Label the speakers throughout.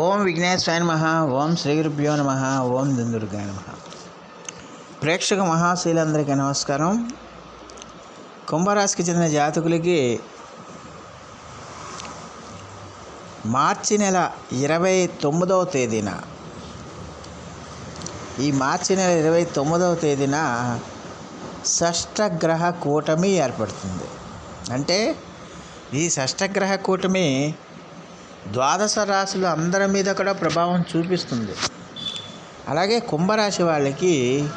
Speaker 1: ఓం విఘ్నేశ్వరాయ నమ ఓం శ్రీ గురుభ్యో నమ ఓం దుందుర్గాయ నమ. ప్రేక్షక మహాశీలందరికీ నమస్కారం. కుంభరాశికి చెందిన జాతకులకి మార్చి నెల ఇరవై తొమ్మిదవ తేదీన ఈ మార్చి నెల ఇరవై తొమ్మిదవ తేదీన షష్టగ్రహ కూటమి ఏర్పడుతుంది. అంటే ఈ షష్టగ్రహ కూటమి ద్వాదశ రాశులు అందరి మీద కూడా ప్రభావం చూపిస్తుంది. అలాగే కుంభరాశి వాళ్ళకి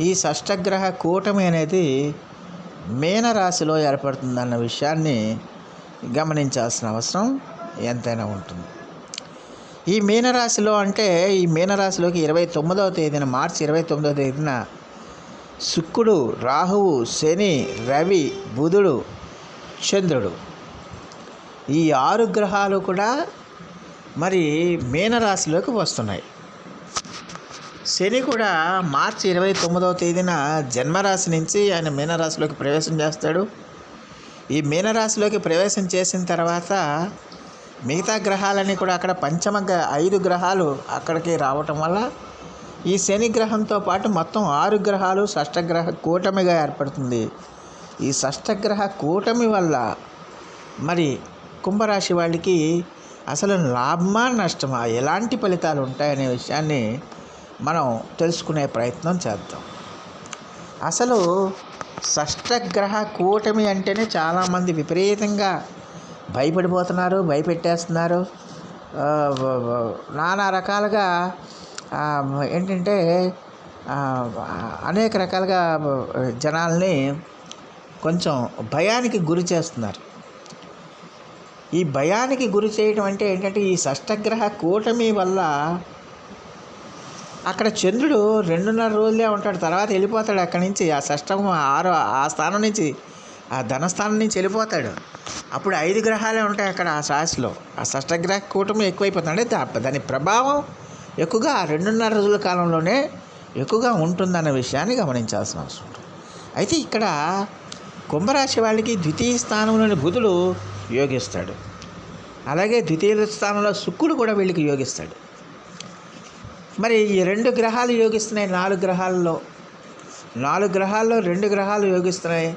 Speaker 1: ఈ షష్టగ్రహ కూటమి అనేది మీనరాశిలో ఏర్పడుతుందన్న విషయాన్ని గమనించాల్సిన అవసరం ఎంతైనా ఉంటుంది. ఈ మీనరాశిలో అంటే ఈ మీనరాశిలోకి ఇరవై తొమ్మిదవ తేదీన మార్చి ఇరవై తొమ్మిదవ తేదీన శుక్రుడు రాహువు శని రవి బుధుడు చంద్రుడు. ఈ ఆరు గ్రహాలు కూడా మరి మీనరాశిలోకి వస్తున్నాయి. శని కూడా మార్చి ఇరవై తొమ్మిదవ తేదీన జన్మరాశి నుంచి ఆయన మీనరాశిలోకి ప్రవేశం చేస్తాడు. ఈ మీనరాశిలోకి ప్రవేశం చేసిన తర్వాత మిగతా గ్రహాలన్నీ కూడా అక్కడ పంచమ గ్ర- ఐదు గ్రహాలు అక్కడికి రావటం వల్ల ఈ శని గ్రహంతో పాటు మొత్తం ఆరు గ్రహాలు షష్టగ్రహ కూటమిగా ఏర్పడుతుంది. ఈ షష్టగ్రహ కూటమి వల్ల మరి కుంభరాశి వాళ్ళకి అసలు లాభమా నష్టమా? ఎలాంటి ఫలితాలు ఉంటాయనే విషయాన్ని మనం తెలుసుకునే ప్రయత్నం చేద్దాం. అసలు షష్టగ్రహ కూటమి అంటేనే చాలామంది విపరీతంగా భయపడిపోతున్నారు భయపెట్టేస్తున్నారు. నానా రకాలుగా ఏంటంటే అనేక రకాలుగా జనాల్ని కొంచెం భయానికి గురి చేస్తున్నారు. ఈ భయానికి గురి చేయడం అంటే ఏంటంటే ఈ షష్టగ్రహ కూటమి వల్ల అక్కడ చంద్రుడు రెండున్నర రోజులే ఉంటాడు. తర్వాత వెళ్ళిపోతాడు అక్కడి నుంచి. ఆ షష్టం ఆరో ఆ స్థానం నుంచి ఆ ధనస్థానం నుంచి వెళ్ళిపోతాడు. అప్పుడు ఐదు గ్రహాలే ఉంటాయి అక్కడ ఆ రాశిలో. ఆ షష్టగ్రహ కూటమి ఎక్కువైపోతుంది. అంటే దా- దాని ప్రభావం ఎక్కువగా రెండున్నర రోజుల కాలంలోనే ఎక్కువగా ఉంటుందన్న విషయాన్ని గమనించాల్సిన అవసరం ఉంటుంది. అయితే ఇక్కడ కుంభరాశి వాళ్ళకి ద్వితీయ స్థానంలోని బుధుడు యోగిస్తాడు. అలాగే ద్వితీయ స్థానంలో శుక్రుడు కూడా వీళ్ళకి యోగిస్తాడు. మరి ఈ రెండు గ్రహాలు యోగిస్తున్నాయి నాలుగు గ్రహాల్లో. నాలుగు గ్రహాల్లో రెండు గ్రహాలు యోగిస్తున్నాయి.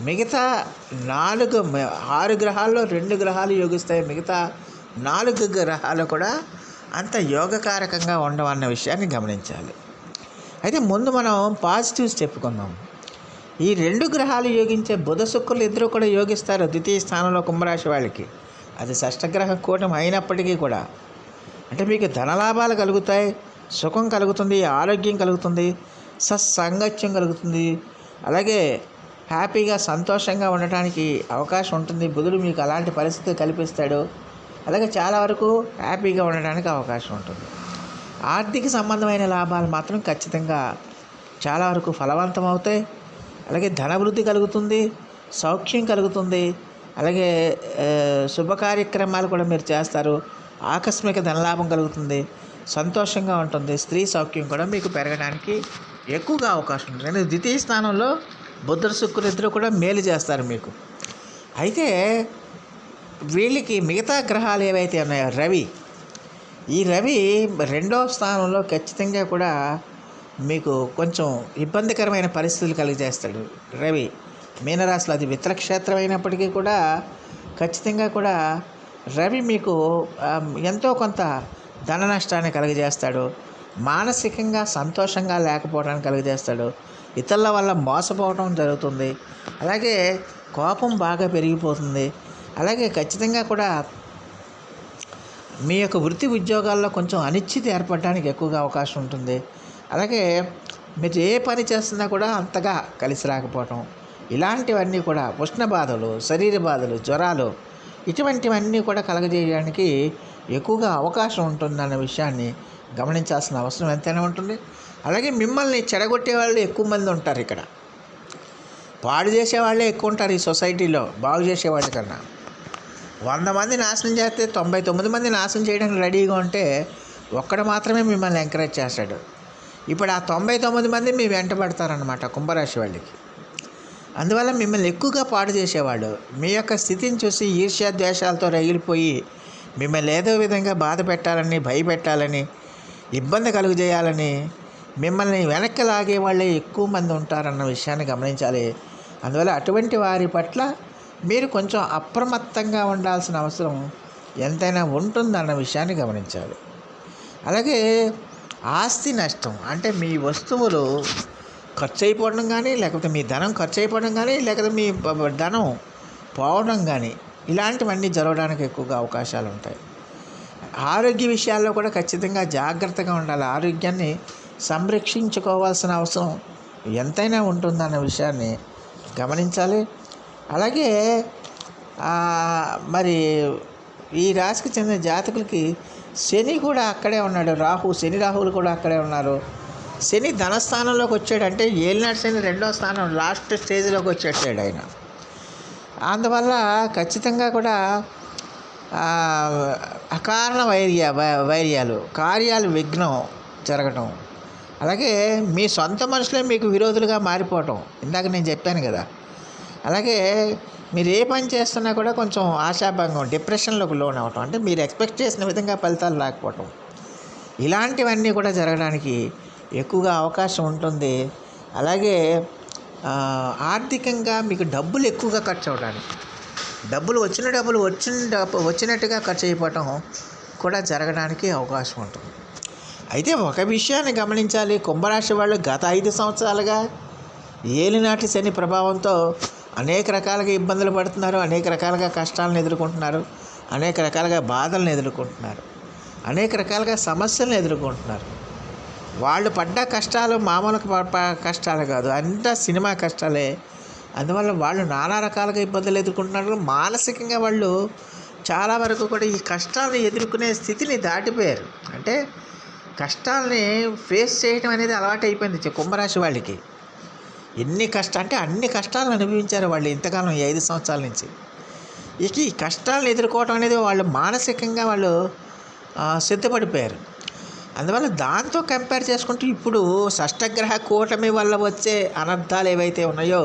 Speaker 1: మిగతా నాలుగు ఆరు గ్రహాల్లో రెండు గ్రహాలు యోగిస్తాయి. మిగతా నాలుగు గ్రహాలు కూడా అంత యోగకారకంగా ఉండవన్న విషయాన్ని గమనించాలి. అయితే ముందు మనం పాజిటివ్స్ చెప్పుకుందాం. ఈ రెండు గ్రహాలు యోగించే బుధ శుక్రులు ఇద్దరు కూడా యోగిస్తారు ద్వితీయ స్థానంలో కుంభరాశి వాళ్ళకి. అది షష్టగ్రహ కూటమి అయినప్పటికీ కూడా. అంటే మీకు ధనలాభాలు కలుగుతాయి సుఖం కలుగుతుంది ఆరోగ్యం కలుగుతుంది సత్సాంగత్యం కలుగుతుంది. అలాగే హ్యాపీగా సంతోషంగా ఉండటానికి అవకాశం ఉంటుంది. బుధుడు మీకు అలాంటి పరిస్థితి కల్పిస్తాడు. అలాగే చాలా వరకు హ్యాపీగా ఉండడానికి అవకాశం ఉంటుంది. ఆర్థిక సంబంధమైన లాభాలు మాత్రం ఖచ్చితంగా చాలా వరకు ఫలవంతం అవుతాయి. అలాగే ధనవృద్ధి కలుగుతుంది సౌఖ్యం కలుగుతుంది అలాగే శుభకార్యక్రమాలు శుభ కార్యక్రమాలు కూడా మీరు చేస్తారు ఆకస్మిక ధనలాభం కలుగుతుంది సంతోషంగా ఉంటుంది స్త్రీ సౌఖ్యం కూడా మీకు పెరగడానికి ఎక్కువగా అవకాశం ఉంటుంది ఎందుకంటే ద్వితీయ స్థానంలో బుద్ధుడు శుక్రులు ఇద్దరు కూడా మేలు చేస్తారు మీకు. అయితే వీళ్ళకి మిగతా గ్రహాలు ఏవైతే ఉన్నాయో రవి ఈ రవి రెండో స్థానంలో ఖచ్చితంగా కూడా మీకు కొంచెం ఇబ్బందికరమైన పరిస్థితులు కలిగజేస్తాడు. రవి మీనరాశిలో అది మిత్రక్షేత్రం అయినప్పటికీ కూడా ఖచ్చితంగా కూడా రవి మీకు ఎంతో కొంత ధన నష్టాన్ని కలుగజేస్తాడు. మానసికంగా సంతోషంగా లేకపోవడానికి కలుగజేస్తాడు. ఇతరుల వల్ల మోసపోవడం జరుగుతుంది. అలాగే కోపం బాగా పెరిగిపోతుంది. అలాగే ఖచ్చితంగా కూడా మీ యొక్క వృత్తి ఉద్యోగాల్లో కొంచెం అనిశ్చితి ఏర్పడడానికి ఎక్కువగా అవకాశం ఉంటుంది. అలాగే మీరు ఏ పని చేస్తున్నా కూడా అంతగా కలిసి రాకపోవటం. ఇలాంటివన్నీ కూడా ఉష్ణ బాధలు శరీర బాధలు జ్వరాలు ఇటువంటివన్నీ కూడా కలగజేయడానికి ఎక్కువగా అవకాశం ఉంటుందన్న విషయాన్ని గమనించాల్సిన అవసరం ఎంతైనా ఉంటుంది. అలాగే మిమ్మల్ని చెడగొట్టే వాళ్ళు ఎక్కువ మంది ఉంటారు ఇక్కడ. పాడు చేసే వాళ్ళే ఎక్కువ ఉంటారు ఈ సొసైటీలో బాగు చేసేవాళ్ళ కన్నా. వంద మంది నాశనం చేస్తే తొంభై తొమ్మిది మంది నాశనం చేయడానికి రెడీగా ఉంటే ఒక్కడు మాత్రమే మిమ్మల్ని ఎంకరేజ్ చేస్తాడు. ఇప్పుడు ఆ తొంభై తొమ్మిది మంది మీ వెంట పడతారనమాట కుంభరాశి వాళ్ళకి. అందువల్ల మిమ్మల్ని ఎక్కువగా పాడు చేసేవాడు మీ యొక్క స్థితిని చూసి ఈర్ష్య ద్వేషాలతో రగిలిపోయి మిమ్మల్ని ఏదో విధంగా బాధ పెట్టాలని భయపెట్టాలని ఇబ్బంది కలుగజేయాలని మిమ్మల్ని వెనక్కి లాగే వాళ్ళే ఎక్కువ మంది ఉంటారన్న విషయాన్ని గమనించాలి. అందువల్ల అటువంటి వారి పట్ల మీరు కొంచెం అప్రమత్తంగా ఉండాల్సిన అవసరం ఎంతైనా ఉంటుందన్న విషయాన్ని గమనించాలి. అలాగే ఆస్తి నష్టం. అంటే మీ వస్తువులు ఖర్చు అయిపోవడం కానీ లేకపోతే మీ ధనం ఖర్చు అయిపోవడం కానీ లేకపోతే మీ ధనం పోవడం కానీ ఇలాంటివన్నీ జరగడానికి ఎక్కువగా అవకాశాలు ఉంటాయి. ఆరోగ్య విషయాల్లో కూడా ఖచ్చితంగా జాగ్రత్తగా ఉండాలి. ఆరోగ్యాన్ని సంరక్షించుకోవాల్సిన అవసరం ఎంతైనా ఉంటుందన్న విషయాన్ని గమనించాలి. అలాగే మరి ఈ రాశికి చెందిన జాతకులకి శని కూడా అక్కడే ఉన్నాడు. రాహు శని రాహువులు కూడా అక్కడే ఉన్నారు. శని ధనస్థానంలోకి వచ్చాడంటే ఏలినాడు శని రెండో స్థానం లాస్ట్ స్టేజ్లోకి వచ్చేసాడు ఆయన. అందువల్ల ఖచ్చితంగా కూడా అకారణ వైర్య వై- వైర్యాలు కార్యాలు విఘ్నం జరగటం. అలాగే మీ సొంత మనుషులే మీకు విరోధులుగా మారిపోవటం. ఇందాక నేను చెప్పాను కదా. అలాగే మీరు ఏ పని చేస్తున్నా కూడా కొంచెం ఆశాభంగం డిప్రెషన్లోకి లోన్ అవ్వటం. అంటే మీరు ఎక్స్పెక్ట్ చేసిన విధంగా ఫలితాలు రాకపోవటం. ఇలాంటివన్నీ కూడా జరగడానికి ఎక్కువగా అవకాశం ఉంటుంది. అలాగే ఆర్థికంగా మీకు డబ్బులు ఎక్కువగా ఖర్చు అవడానికి డబ్బులు వచ్చిన డబ్బులు వచ్చిన డబ్బు వచ్చినట్టుగా ఖర్చు అయిపోవటం కూడా జరగడానికి అవకాశం ఉంటుంది. అయితే ఒక విషయాన్ని గమనించాలి. కుంభరాశి వాళ్ళు గత ఐదు సంవత్సరాలుగా ఏలినాటి శని ప్రభావంతో అనేక రకాలుగా ఇబ్బందులు పడుతున్నారు అనేక రకాలుగా కష్టాలను ఎదుర్కొంటున్నారు అనేక రకాలుగా బాధలను ఎదుర్కొంటున్నారు అనేక రకాలుగా సమస్యలను ఎదుర్కొంటున్నారు. వాళ్ళు పడ్డ కష్టాలు మామూలు కష్టాలు కాదు అంతా సినిమా కష్టాలే. అందువల్ల వాళ్ళు నానా రకాలుగా ఇబ్బందులు ఎదుర్కొంటున్నారు. మానసికంగా వాళ్ళు చాలా వరకు కూడా ఈ కష్టాలను ఎదుర్కొనే స్థితిని దాటిపోయారు. అంటే కష్టాలని ఫేస్ చేయడం అనేది అలవాటు అయిపోయింది కుంభరాశి వాళ్ళకి. ఎన్ని కష్ట అంటే అన్ని కష్టాలను అనుభవించారు వాళ్ళు ఇంతకాలం ఈ ఐదు సంవత్సరాల నుంచి. ఇక ఈ కష్టాలను ఎదుర్కోవడం అనేది వాళ్ళు మానసికంగా వాళ్ళు సిద్ధపడిపోయారు. అందువల్ల దాంతో కంపేర్ చేసుకుంటూ ఇప్పుడు షష్టగ్రహ కూటమి వల్ల వచ్చే అనర్థాలు ఏవైతే ఉన్నాయో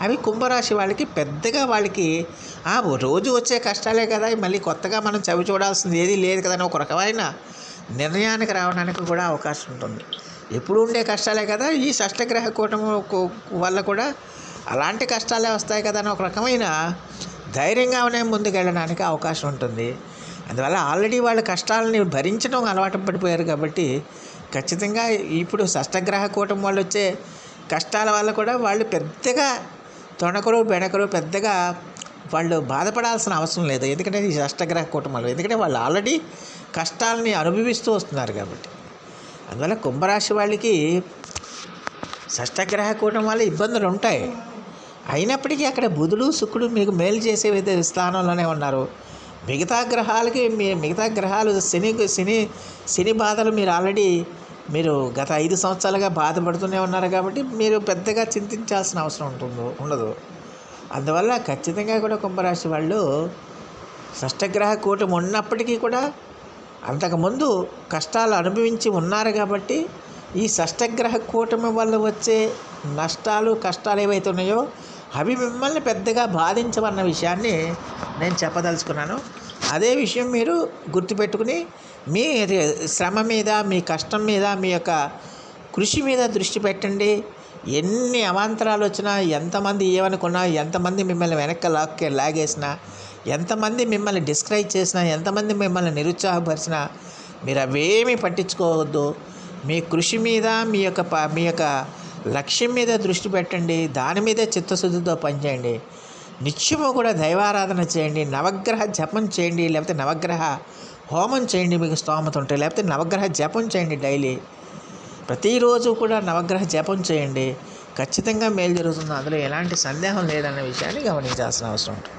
Speaker 1: అవి కుంభరాశి వాళ్ళకి పెద్దగా వాళ్ళకి ఆ, రోజు వచ్చే కష్టాలే కదా మళ్ళీ కొత్తగా మనం చవి చూడాల్సింది ఏది లేదు కదా అని ఒక రకమైన నిర్ణయానికి రావడానికి కూడా అవకాశం ఉంటుంది. ఎప్పుడు ఉండే కష్టాలే కదా. ఈ షష్టగ్రహ కూటమి కు- వల్ల కూడా అలాంటి కష్టాలే వస్తాయి కదా అని ఒక రకమైన ధైర్యంగానే ముందుకెళ్ళడానికి అవకాశం ఉంటుంది. అందువల్ల ఆల్రెడీ వాళ్ళ కష్టాలని భరించడం అలవాటు పడిపోయారు కాబట్టి ఖచ్చితంగా ఇప్పుడు షష్టగ్రహ కూటమి వాళ్ళు వచ్చే కష్టాల వల్ల కూడా వాళ్ళు పెద్దగా తొణకరు బెణకరు పెద్దగా వాళ్ళు బాధపడాల్సిన అవసరం లేదు. ఎందుకంటే ఈ షష్టగ్రహ కుటుంబాలు ఎందుకంటే వాళ్ళు ఆల్రెడీ కష్టాలని అనుభవిస్తూ వస్తున్నారు కాబట్టి. అందువల్ల కుంభరాశి వాళ్ళకి షష్టగ్రహ కూటం వల్ల ఇబ్బందులు ఉంటాయి. అయినప్పటికీ అక్కడ బుధుడు శుక్రుడు మీకు మేలు చేసే విధ స్థానంలోనే ఉన్నారు. మిగతా గ్రహాలకి మీ మిగతా గ్రహాలు శని శని శని బాధలు మీరు ఆల్రెడీ మీరు గత ఐదు సంవత్సరాలుగా బాధపడుతూనే ఉన్నారు కాబట్టి మీరు పెద్దగా చింతించాల్సిన అవసరం ఉంటుందో ఉండదు. అందువల్ల ఖచ్చితంగా కూడా కుంభరాశి వాళ్ళు షష్టగ్రహ కూటమి ఉన్నప్పటికీ కూడా అంతకుముందు కష్టాలు అనుభవించి ఉన్నారు కాబట్టి ఈ షష్టగ్రహ కూటమి వల్ల వచ్చే నష్టాలు కష్టాలు ఏవైతే ఉన్నాయో అవి మిమ్మల్ని పెద్దగా బాధించవన్న విషయాన్ని నేను చెప్పదలుచుకున్నాను. అదే విషయం మీరు గుర్తుపెట్టుకుని మీ శ్రమ మీద మీ కష్టం మీద మీ యొక్క కృషి మీద దృష్టి పెట్టండి. ఎన్ని అవాంతరాలు వచ్చినా ఎంతమంది ఏమనుకున్నా ఎంతమంది మిమ్మల్ని వెనక్కి లాక్కే లాగేసినా ఎంతమంది మిమ్మల్ని డిస్క్రైబ్ చేసినా ఎంతమంది మిమ్మల్ని నిరుత్సాహపరిచినా మీరు అవేమీ పట్టించుకోవద్దు. మీ కృషి మీద మీ యొక్క ప- మీ యొక్క లక్ష్యం మీద దృష్టి పెట్టండి. దాని మీదే చిత్తశుద్ధితో పనిచేయండి. నిత్యము కూడా దైవారాధన చేయండి. నవగ్రహ జపం చేయండి. లేకపోతే నవగ్రహ హోమం చేయండి. మీకు స్తోమత ఉంటే లేకపోతే నవగ్రహ జపం చేయండి డైలీ. ప్రతిరోజు కూడా నవగ్రహ జపం చేయండి. ఖచ్చితంగా మేలు జరుగుతుంది. అందులో ఎలాంటి సందేహం లేదన్న విషయాన్ని గమనించాల్సిన అవసరం. ఉంటుంది